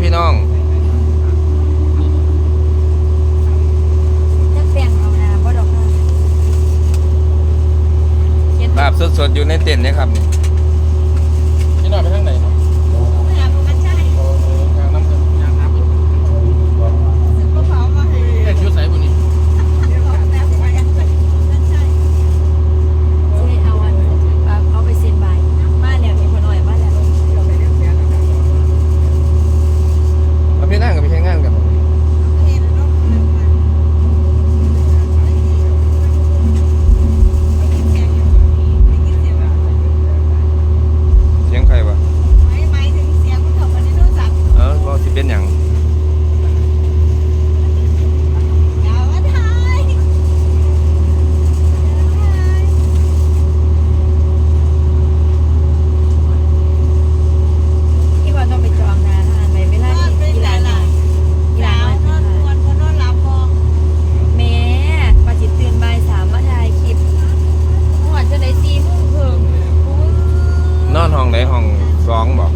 พี่น้องจะเปลี่เอานะบ่ดอกนะ ลาบสดๆอยู่ในเต็นท์เนะครับ สองบอก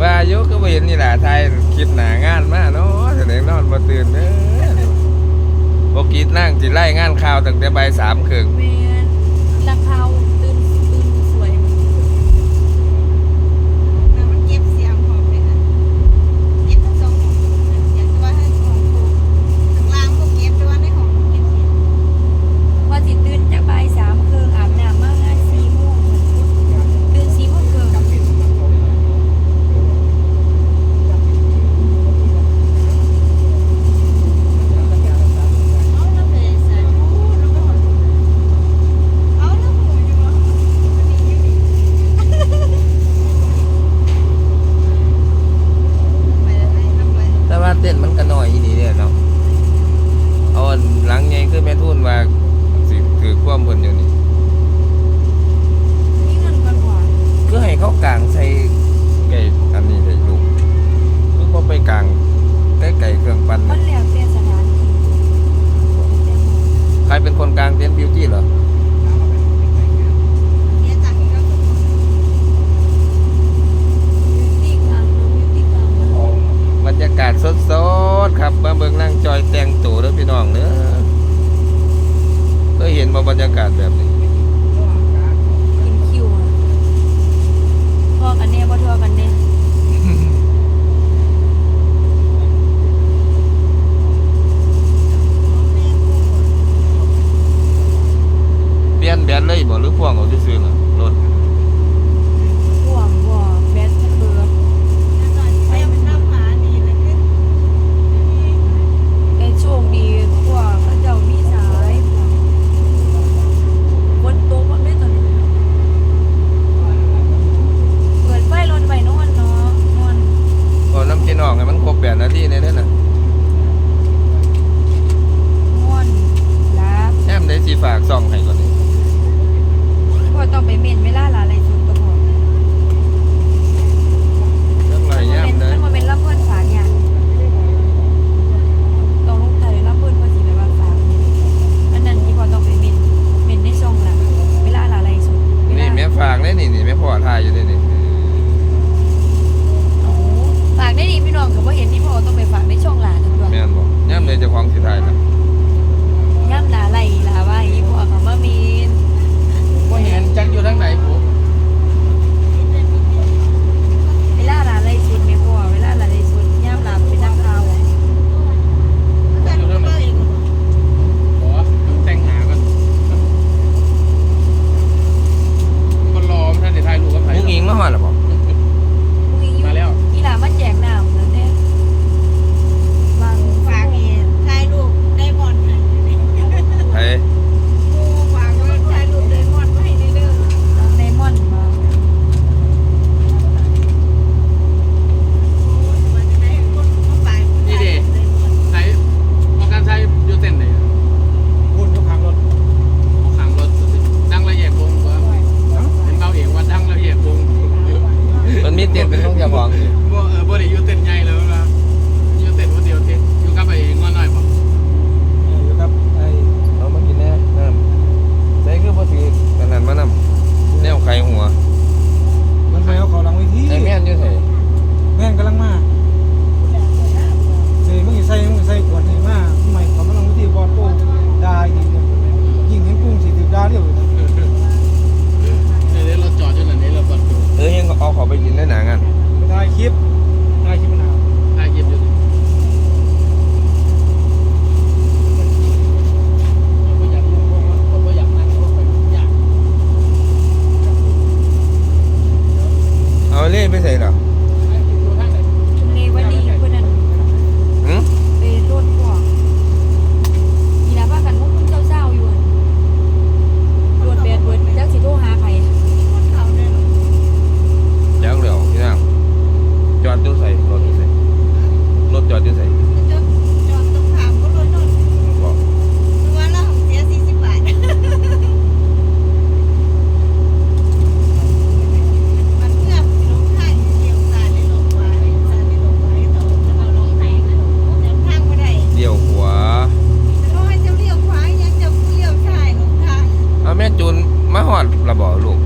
ว่ายุก็เห็นนี่แหละไทยคิดหนางานมากเนาะแสดงนอนมาตื่นเนด้อปกตินั่งจิไล่งานข่าวตั้งแต่ใบสามครึ่ง ที่ในนั้นน่ะ บอกลูก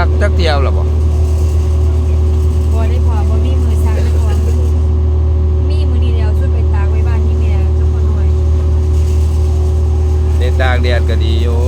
ซักจักเดียวหรอบ่บ่ได้พอบ่มีมือซักได้พอมีมือนี้เดียวช่วยไปตากไว้บ้านที่แม่เจ้าพ่อหน่อยดตากแดดก็ดีอยู่